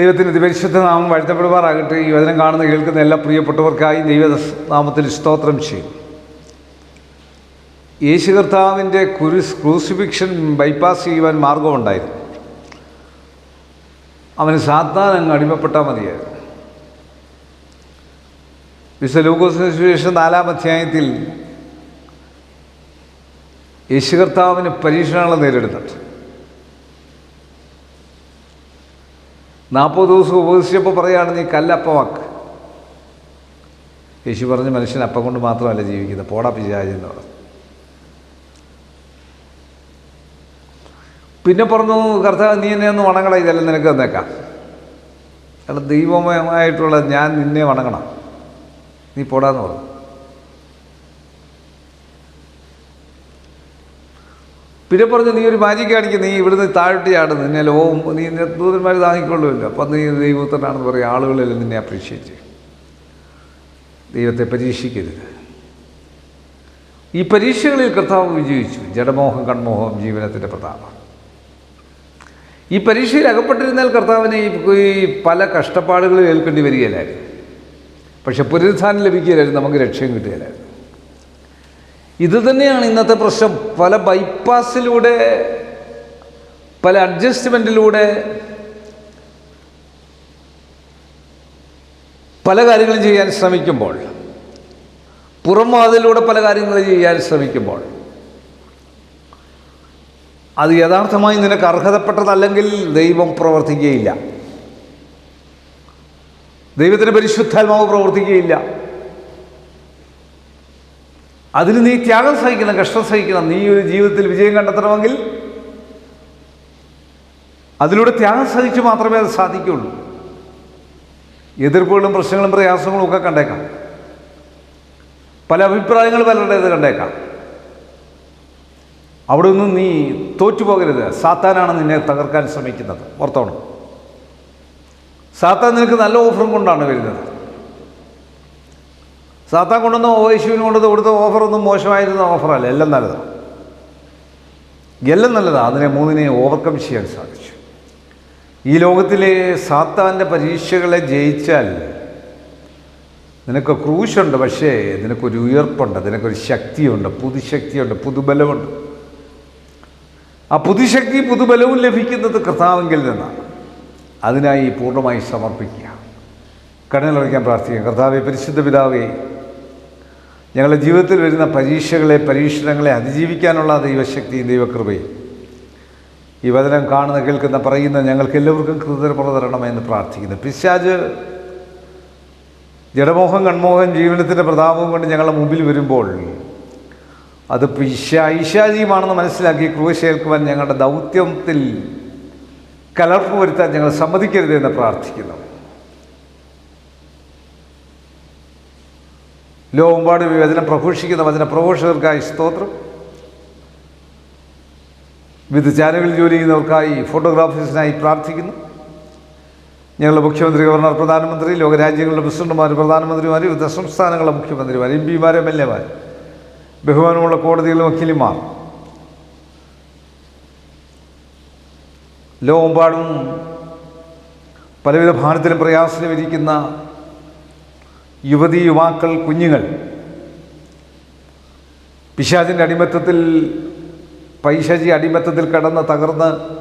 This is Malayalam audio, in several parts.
ദൈവത്തിന്റെ അതിപരിശുദ്ധ നാമം വാഴ്ത്തപ്പെടുമാറാകട്ടെ ഈ വചനം കാണുന്ന കേൾക്കുന്ന എല്ലാ പ്രിയപ്പെട്ടവർക്കായി ദൈവ നാമത്തിൽ സ്തോത്രം ചെയ്യും. യേശു കർത്താവിന്റെ കുരിസ് ക്രൂസിഫിക്ഷൻ ബൈപ്പാസ് ചെയ്യുവാൻ മാർഗമുണ്ടായിരുന്നു. അവന് സാത്താൻ അടിമപ്പെട്ടാൽ മതിയായിരുന്നു. വിശുദ്ധ ലൂക്കോസിന് നാലാം അധ്യായത്തിൽ യേശു കർത്താവിന് പരീക്ഷണങ്ങൾ നേരിടുന്നുണ്ട്. നാൽപ്പത് ദിവസം ഉപദേശിച്ചപ്പോൾ പറയുകയാണ് നീ കല്ലപ്പമാക്ക് യേശു പറഞ്ഞ് മനുഷ്യൻ അപ്പം കൊണ്ട് മാത്രമല്ല ജീവിക്കുന്നത്. പോടാ പിശാചെന്ന് പറഞ്ഞു. പിന്നെ പറഞ്ഞു കർത്താവ് നീ എന്നെ ഒന്ന് വണങ്ങണ ഇതെല്ലാം നിനക്ക് തന്നേക്കാം. കാരണം ദൈവമായിട്ടുള്ള ഞാൻ നിന്നെ വണങ്ങണം. നീ പോടാന്ന് പറഞ്ഞു. പിന്നെ പറഞ്ഞു നീ ഒരു മാജിക് കാണിക്കും നീ ഇവിടുന്ന് താഴ്ത്തിയാണ്. നിന്നെ ലോകം നീ ദൂതന്മാർ താങ്ങിക്കൊള്ളുമല്ലോ അപ്പം നീ ദൈവത്തനാണെന്ന് പറയും ആളുകളെല്ലാം നിന്നെ അപ്രീഷിയേറ്റ് ചെയ്യും. ദൈവത്തെ പരീക്ഷിക്കരുത്. ഈ പരീക്ഷകളിൽ കർത്താവ് വിജയിച്ചു. ജഡമോഹം കൺമോഹം ജീവനത്തിന്റെ പ്രതാപം. ഈ പരീക്ഷയിൽ അകപ്പെട്ടിരുന്നാൽ കർത്താവിനെ ഈ പല കഷ്ടപ്പാടുകളും ഏൽക്കേണ്ടി വരികയില്ലായിരുന്നു. പക്ഷെ പുനരുത്ഥാനം ലഭിക്കുകയില്ലായിരുന്നു നമുക്ക് രക്ഷയും കിട്ടുകയില്ലായിരുന്നു. ഇത് തന്നെയാണ് ഇന്നത്തെ പ്രശ്നം. പല ബൈപ്പാസിലൂടെ പല അഡ്ജസ്റ്റ്മെന്റിലൂടെ പല കാര്യങ്ങളും ചെയ്യാൻ ശ്രമിക്കുമ്പോൾ പുറം വാതിലൂടെ പല കാര്യങ്ങളും ചെയ്യാൻ ശ്രമിക്കുമ്പോൾ അത് യഥാർത്ഥമായി നിനക്ക് അർഹതപ്പെട്ടതല്ലെങ്കിൽ ദൈവം പ്രവർത്തിക്കുകയില്ല. ദൈവത്തിന്റെ പരിശുദ്ധാത്മാവ് പ്രവർത്തിക്കുകയില്ല. അതിന് നീ ത്യാഗം സഹിക്കണം കഷ്ടം സഹിക്കണം നീ ഒരു ജീവിതത്തിൽ വിജയം കണ്ടെത്തണമെങ്കിൽ അതിലൂടെ ത്യാഗം സഹിച്ച് മാത്രമേ അത് സാധിക്കുകയുള്ളൂ. എതിർപ്പുകളും പ്രശ്നങ്ങളും പ്രയാസങ്ങളും ഒക്കെ കണ്ടേക്കാം. പല അഭിപ്രായങ്ങൾ പലരുടേത് കണ്ടേക്കാം. അവിടെ ഒന്നും നീ തോറ്റുപോകരുത്. സാത്താനാണ് നിന്നെ തകർക്കാൻ ശ്രമിക്കുന്നത്. ഓർത്തോണം. സാത്താൻ നിനക്ക് നല്ല ഓഫറും കൊണ്ടാണ് വരുന്നത്. സാത്താൻ കൊണ്ടുവന്ന യേശുവിന് കൊണ്ടത് കൊടുത്ത ഓഫറൊന്നും മോശമായിരുന്ന ഓഫറല്ല എല്ലാം നല്ലതാണ് എല്ലാം നല്ലതാണ് അതിനെ മൂന്നിനെ ഓവർകം ചെയ്യാൻ സാധിച്ചു. ഈ ലോകത്തിലെ സാത്താന്റെ പരീക്ഷകളെ ജയിച്ചാൽ നിനക്ക് ക്രൂശുണ്ട് പക്ഷേ നിനക്കൊരു ഉയർപ്പുണ്ട് നിനക്കൊരു ശക്തിയുണ്ട് പുതുശക്തിയുണ്ട് പുതുബലമുണ്ട്. ആ പുതുശക്തി പുതുബലവും ലഭിക്കുന്നത് കർത്താവെങ്കിൽ നിന്നാണ്. അതിനായി പൂർണമായി സമർപ്പിക്കുക. കടനിലടയ്ക്കാൻ പ്രാർത്ഥിക്കുക. കർത്താവെ പരിശുദ്ധ പിതാവേ ഞങ്ങളുടെ ജീവിതത്തിൽ വരുന്ന പരീക്ഷകളെ പരീക്ഷണങ്ങളെ അതിജീവിക്കാനുള്ള ദൈവശക്തിയും ദൈവകൃപയും ഈ വചനം കാണുന്ന കേൾക്കുന്ന പറയുന്ന ഞങ്ങൾക്ക് എല്ലാവർക്കും കൃതജ്ഞത തരണമെന്ന് പ്രാർത്ഥിക്കുന്നു. പിശാജ് ജഡമോഹം കൺമോഹം ജീവനത്തിന്റെ പ്രതാപവും കൊണ്ട് ഞങ്ങളുടെ മുമ്പിൽ വരുമ്പോൾ അത് പിശാ ഐശാചിയുമാണെന്ന് മനസ്സിലാക്കി ക്രൂശേൽക്കുവാൻ ഞങ്ങളുടെ ദൗത്യത്തിൽ കലർപ്പ് വരുത്താൻ ഞങ്ങൾ സമ്മതിക്കരുത് എന്ന് പ്രാർത്ഥിക്കുന്നു. ലോകമ്പാട് വചനം പ്രഘോഷിക്കുന്ന വചന പ്രഘോഷകർക്കായി സ്തോത്രം. വിവിധ ചാനലുകളിൽ ജോലി ചെയ്യുന്നവർക്കായി ഫോട്ടോഗ്രാഫേഴ്സിനായി പ്രാർത്ഥിക്കുന്നു. ഞങ്ങളുടെ മുഖ്യമന്ത്രി ഗവർണർ പ്രധാനമന്ത്രി ലോകരാജ്യങ്ങളുടെ പ്രസിഡന്റുമാർ പ്രധാനമന്ത്രിമാർ വിവിധ സംസ്ഥാനങ്ങളുടെ മുഖ്യമന്ത്രിമാർ എം പിമാർ എം എൽ എമാർ ബഹുമാനമുള്ള കോടതികളിലെ വക്കീലിമാർ. ലോകമെമ്പാടും പലവിധ ഭാരത്തിലും പ്രയാസത്തിലും ഇരിക്കുന്ന യുവതി യുവാക്കൾ കുഞ്ഞുങ്ങൾ. പിശാചിന്റെ അടിമത്തത്തിൽ പൈശാചി അടിമത്തത്തിൽ കടന്ന് തകർന്ന്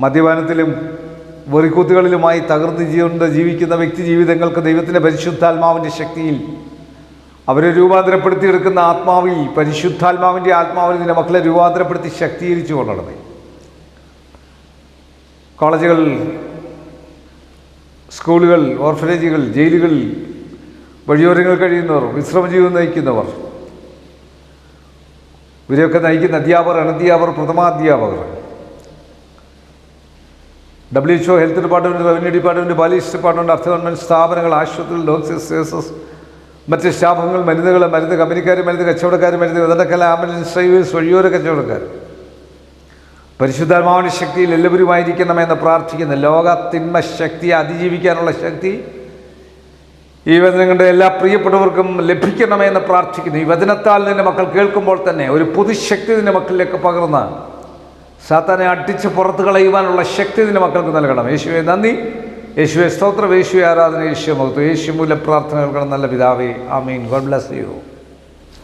മദ്യപാനത്തിലും വെറിക്കൂത്തുകളിലുമായി തകർന്ന് ജീവണ്ട് ജീവിക്കുന്ന വ്യക്തി ജീവിതങ്ങൾക്ക് ദൈവത്തിന്റെ പരിശുദ്ധാത്മാവിന്റെ ശക്തിയിൽ അവരെ രൂപാന്തരപ്പെടുത്തിയെടുക്കുന്ന ആത്മാവിൽ പരിശുദ്ധാത്മാവിന്റെ ആത്മാവിൽ നിന്റെ മക്കളെ രൂപാന്തരപ്പെടുത്തി ശക്തീകരിച്ചു കൊള്ളണമേ. കോളേജുകൾ സ്കൂളുകൾ ഓർഫനേജുകൾ ജയിലുകൾ വഴിയോരങ്ങൾ കഴിയുന്നവർ വിശ്രമജീവിതം നയിക്കുന്നവർ. ഇവരെയൊക്കെ നയിക്കുന്ന അധ്യാപകർ അനധ്യാപകർ പ്രഥമാധ്യാപകർ. W H O health department revenue department police department അർത്ഥ ഗവൺമെന്റ് സ്ഥാപനങ്ങൾ ആശുപത്രികൾ ഡോക്ടേഴ്സ് മറ്റ് സ്റ്റാഫുകൾ മരുന്നുകൾ മരുന്ന് കമ്പനിക്കാർ മരുന്ന് കച്ചവടക്കാർ മരുന്ന് വിതരണക്കല ആംബുലൻസ് ഡ്രൈവേഴ്സ് വഴിയോര കച്ചവടക്കാർ. പരിശുദ്ധാത്മാവിന്റെ ശക്തിയിൽ എല്ലാവരുമായിരിക്കണമെന്ന് പ്രാർത്ഥിക്കുന്നു ലോക തിന്മ ശക്തിയെ അതിജീവിക്കാനുള്ള ശക്തി ഈ വചനങ്ങളുടെ എല്ലാ പ്രിയപ്പെട്ടവർക്കും ലഭിക്കണമെന്ന് പ്രാർത്ഥിക്കുന്നു. ഈ വചനത്താൽ നിന്റെ മക്കൾ കേൾക്കുമ്പോൾ തന്നെ ഒരു പുതുശക്തി നിന്റെ മക്കളിലേക്ക് പകർന്ന് സാത്താനെ അടിച്ച് പുറത്ത് കളയുവാനുള്ള ശക്തി നിന്റെ മക്കൾക്ക് നൽകണം. യേശുവെ നന്ദി. യേശുവെ സ്തോത്രം. യേശുവെ ആരാധന. യേശു മകത്തു യേശു മൂലം പ്രാർത്ഥനകൾക്കണം നല്ല പിതാവേ. ആമീൻ. God bless you.